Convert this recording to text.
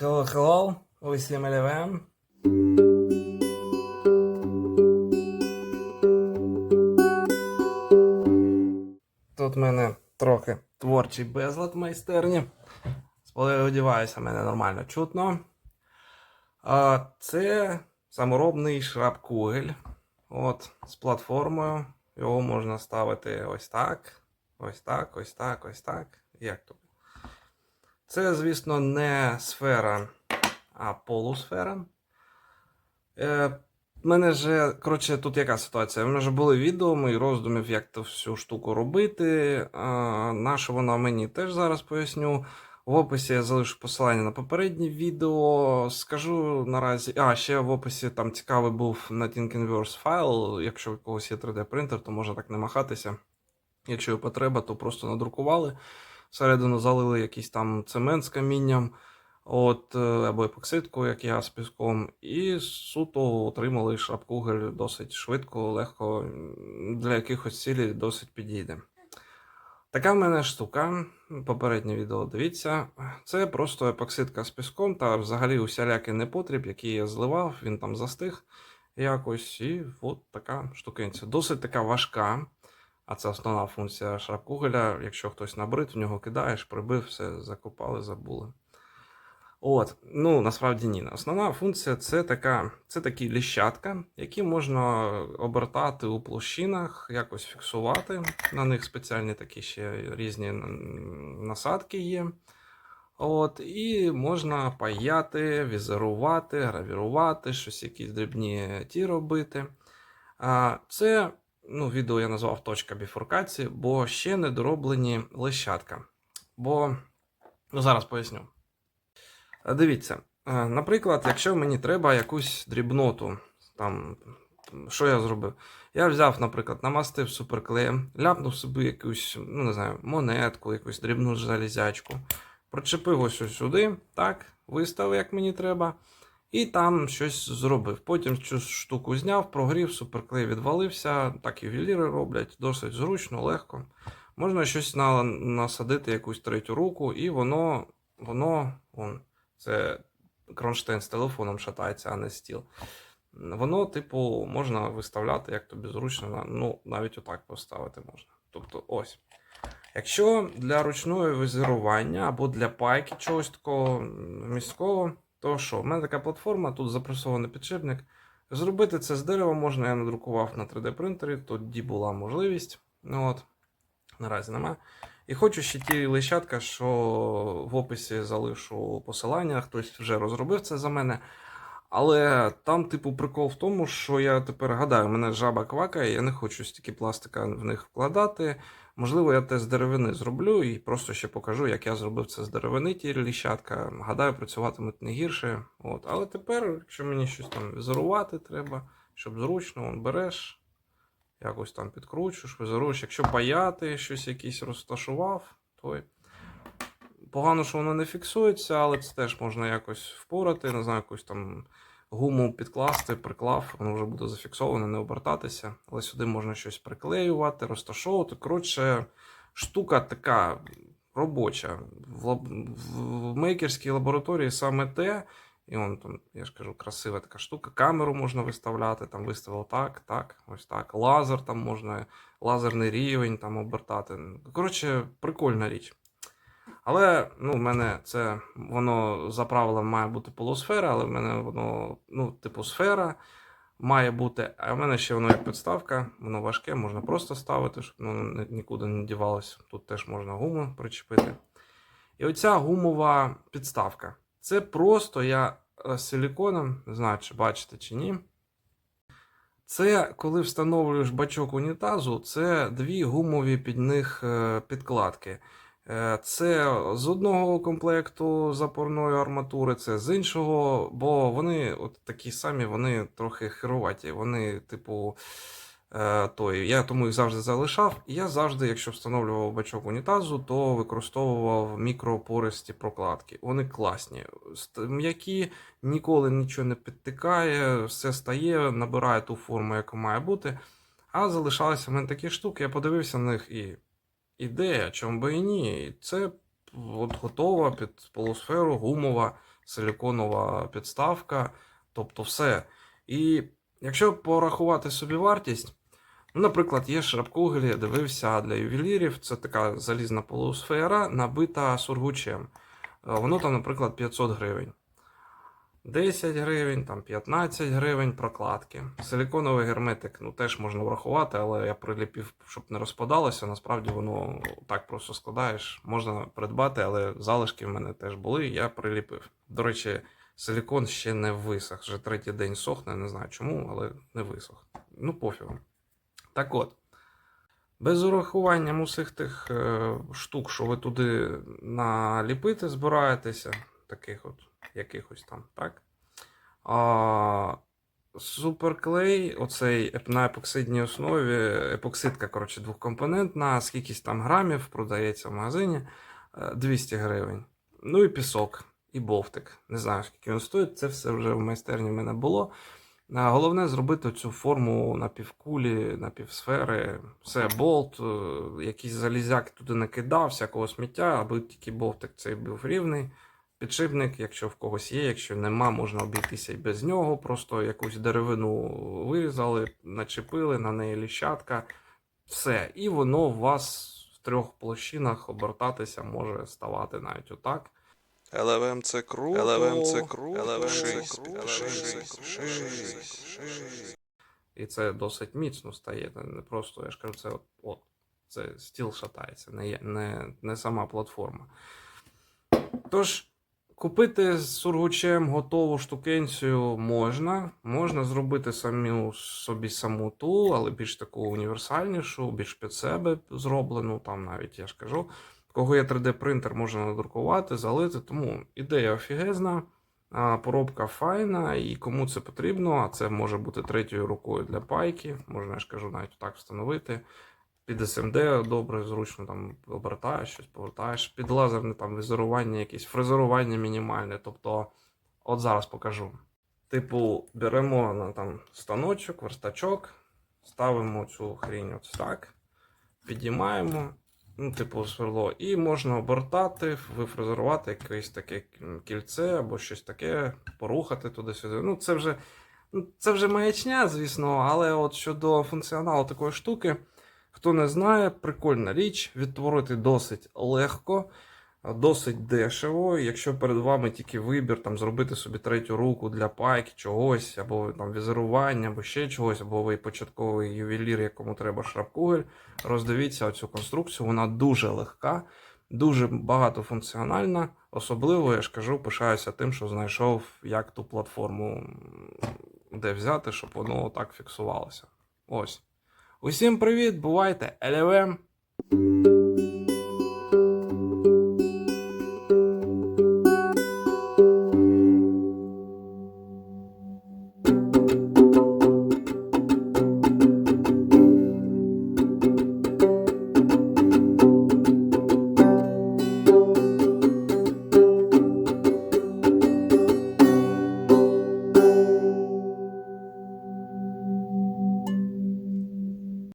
Hello, hello, усім LVM. Тут в мене трохи творчий безлад в майстерні. Сподіваюся, мене нормально чутно. А, це саморобний шрапкугель. От, з платформою. Його можна ставити ось так, ось так, ось так, ось так. Як тут? Це, звісно, не сфера, а полусфера. Е, мене же, коротше, тут яка ситуація? У мене вже були відео мої роздумів, як ту всю штуку робити. На що вона мені теж зараз поясню. В описі я залишу посилання на попереднє відео. Скажу наразі. А, ще в описі там цікавий був на Thingiverse файл. Якщо у когось є 3D принтер, то можна так не махатися. Якщо є потреба, то просто надрукували. Всередину залили якийсь там цемент з камінням, от, е, або епоксидку, як я з піском, і суто отримали шрапкугель досить швидко, легко, для якихось цілей досить підійде. Така в мене штука. Попереднє відео дивіться. Це просто епоксидка з піском та взагалі усілякий непотріб, який я зливав, він там застиг якось. І от така штукенця. Досить така важка. А це основна функція шрапкугеля. Якщо хтось набрид, в нього кидаєш, прибив, все, закопали, забули. От, ну насправді ні. Основна функція це така, це такі ліщатка, які можна обертати у площинах, якось фіксувати. На них спеціальні такі ще різні насадки є. От, і можна паяти, візерувати, гравірувати, щось якісь дрібні ті робити. Це ну, відео я назвав точка біфуркації, бо ще не дороблені лещатка. Бо, ну зараз поясню. Е, Дивіться, е, наприклад, якщо мені треба якусь дрібноту, там, що я зробив? Я взяв, наприклад, намастив суперклеєм, ляпнув собі якусь, ну не знаю, монетку, якусь дрібну залізячку, причепив ось сюди, так, виставив, як мені треба, і там щось зробив. Потім цю штуку зняв, прогрів, суперклей відвалився, так ювеліри роблять, досить зручно, легко. Можна щось на, насадити, якусь третю руку, і воно, воно, вон, це кронштейн з телефоном шатається, а не стіл. Воно, типу, можна виставляти, як тобі зручно, ну, навіть отак поставити можна. Тобто, ось. Якщо для ручного візерування або для пайки чогось такого міського, то що? У мене така платформа, тут запресований підшипник. Зробити це з дерева можна, я надрукував на 3D принтері, тоді була можливість. Ну, от. Наразі нема. І хочу ще ті лищатка, що в описі залишу посилання, хтось вже розробив це за мене. Але там, типу, прикол в тому, що я тепер гадаю, мене жаба квакає, я не хочу стільки пластика в них вкладати. Можливо, я те з деревини зроблю і просто ще покажу, як я зробив це з деревини, ті ліщатка. Гадаю, працюватимуть не гірше. От. Але тепер, якщо мені щось там візерувати треба, щоб зручно, вон береш, якось там підкручуєш, візеруєш. Якщо паяти щось якийсь розташував, то погано, що воно не фіксується, але це теж можна якось впорати, не знаю, якусь там гуму підкласти, приклав, воно вже буде зафіксоване, не обертатися. Але сюди можна щось приклеювати, розташовувати. Коротше, штука така робоча. В, лаб- в мейкерській лабораторії саме те. І он там, я ж кажу, красива така штука. Камеру можна виставляти, там виставив так, так, ось так. Лазер там можна, лазерний рівень там обертати. Коротше, прикольна річ. Але ну, в мене це воно за правилом має бути полусфера, але в мене воно, ну, типу, сфера має бути. А в мене ще воно як підставка, воно важке, можна просто ставити, щоб воно ні- нікуди не дівалося. Тут теж можна гуму причепити. І оця гумова підставка. Це просто я е, силіконом, не знаю, чи бачите чи ні. Це коли встановлюєш бачок унітазу, це дві гумові під них е, підкладки. Е, Це з одного комплекту запорної арматури, це з іншого, бо вони от такі самі, вони трохи хероваті. Вони, типу, е, той, я тому їх завжди залишав. І я завжди, якщо встановлював бачок унітазу, то використовував мікропористі прокладки. Вони класні. М'які, ніколи нічого не підтикає, все стає, набирає ту форму, яка має бути. А залишалися в мене такі штуки, я подивився на них і ідея, чому би і ні. Це от готова під полусферу, гумова, силіконова підставка, тобто все. І якщо порахувати собі вартість, ну, наприклад, є шрапкугелі, дивився для ювелірів, це така залізна полусфера, набита сургучем. Е, Воно там, наприклад, 500 гривень. 10 гривень, там 15 гривень прокладки. Силіконовий герметик ну, теж можна врахувати, але я приліпів, щоб не розпадалося. Насправді воно так просто складаєш. Можна придбати, але залишки в мене теж були, я приліпив. До речі, силікон ще не висох. Вже третій день сохне, не знаю чому, але не висох. Ну, пофігу. Так от. Без урахування усіх тих е, штук, що ви туди наліпити збираєтеся, таких от якихось там, так? А, суперклей, оцей на епоксидній основі, епоксидка, коротше, двохкомпонентна, скількись там грамів продається в магазині, е, 200 гривень. Ну і пісок, і бовтик. Не знаю, скільки він стоїть, це все вже в майстерні в мене було. Головне зробити цю форму напівкулі, напівсфери, все, болт, е, якийсь залізяк туди накидав, всякого сміття, аби тільки болтик цей був рівний. Підшипник, якщо в когось є, якщо нема, можна обійтися і без нього. Просто якусь деревину вирізали, начепили, на неї ліщатка. Все. І воно у вас в трьох площинах обертатися може ставати навіть отак. LLM це круто. LLM це круто. Шість, Шість, шість. І це досить міцно стає. Не просто, я ж кажу, це от, от це стіл шатається, не, не, не сама платформа. Тож, купити з сургучем готову штукенцію можна. Можна зробити самі, собі саму ту, але більш таку універсальнішу, більш під себе зроблену. Там навіть я ж кажу. Кого є 3D-принтер, можна надрукувати, залити. Тому ідея офігезна. Поробка файна, і кому це потрібно, а це може бути третьою рукою для пайки, можна, я ж кажу, навіть так встановити. Під SMD добре, зручно там обертаєш щось, повертаєш. Під лазерне там візерування, якесь фрезерування мінімальне. Тобто, от зараз покажу. Типу, беремо на там станочок, верстачок, ставимо цю хрінь ось так, підіймаємо, ну, типу, сверло, і можна обертати, вифрезерувати якесь таке кільце або щось таке, порухати туди-сюди. Ну, це вже, ну, це вже маячня, звісно, але от щодо функціоналу такої штуки, хто не знає, прикольна річ, відтворити досить легко. Досить дешево. Якщо перед вами тільки вибір там зробити собі третю руку для пайки, чогось, або там візерування, або ще чогось, або ви початковий ювелір, якому треба шрапкугель, роздивіться цю конструкцію. Вона дуже легка, дуже багатофункціональна. Особливо, я ж кажу, пишаюся тим, що знайшов як ту платформу, де взяти, щоб воно так фіксувалося. Ось. Усім привіт, бувайте, LLM!